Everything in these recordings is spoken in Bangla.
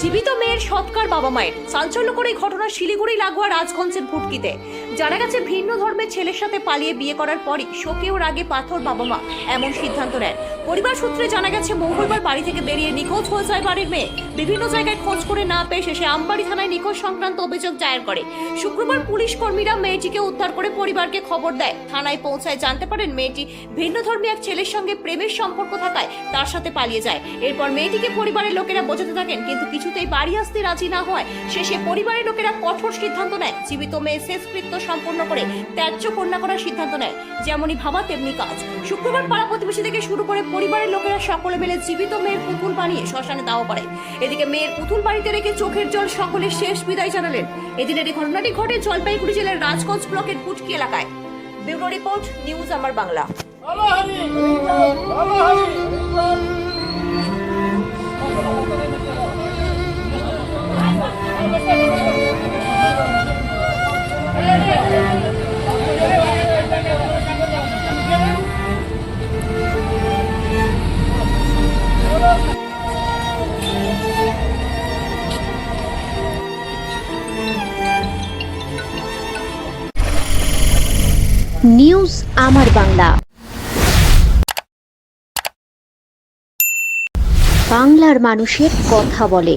জীবিত মেয়ের সৎকার বাবা মায়ের। চাঞ্চল্যকর এই ঘটনা শিলিগুড়ি লাগোয়া রাজগঞ্জের ভুটকিতে। জানা গেছে, ভিন্ন ধর্মের ছেলের সাথে পালিয়ে বিয়ে করার পরই শোকে ও রাগে পাথর বাবা মা এমন সিদ্ধান্ত নেন। পরিবার সূত্রে জানা গেছে, মঙ্গলবার বাড়ি থেকে বেরিয়ে নিখোঁজ হয়ে যায় বাড়ির মেয়ে। বিভিন্ন জায়গায় খোঁজ করে না পেয়ে শেষে আমবাড়ি থানায় নিখোঁজ সংক্রান্ত অভিযোগ দায়ের করে। শুক্রবার পুলিশ কর্মীরা মেয়েটিকে উদ্ধার করে পরিবারকে খবর দেয়। থানায় পৌঁছায় জানতে পারেন, মেয়েটি ভিন্ন ধর্মী এক ছেলের সঙ্গে প্রেমের সম্পর্ক থাকায় তার সাথে পালিয়ে যায়। এরপর মেয়েটিকে পরিবারের লোকেরা বোঝাতে থাকেন, কিন্তু কিছুতেই বাড়ি আসতে রাজি না হয় শেষে পরিবারের লোকেরা কঠোর সিদ্ধান্ত নেয়। জীবিত মেয়ে শেষকৃত্য সম্পন্ন করে ত্যায্য কন্যা করার সিদ্ধান্ত নেয়। যেমনই ভাবা তেমনি কাজ। শুক্রবার পাড়া প্রতিবেশী থেকে শুরু করে পরিবারের লোকেরা সকলে মিলে জীবিত মেয়ের পুতুল বানিয়ে শ্মশানে দাও করে। এদিকে মেয়ের পুতুল বাড়িতে রেখে চোখের জল সকলের শেষ বিদায় জানালেন। এদিনের এই ঘটনাটি ঘটে জলপাইগুড়ি জেলার রাজগঞ্জ ব্লকের পুটকি এলাকায়। ব্যুরো রিপোর্ট, নিউজ আমার বাংলা। নিউজ আমার বাংলা বাংলার মানুষের কথা বলে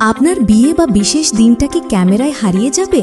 আপনার বিয়ে বা বিশেষ দিনটা কি ক্যামেরায় হারিয়ে যাবে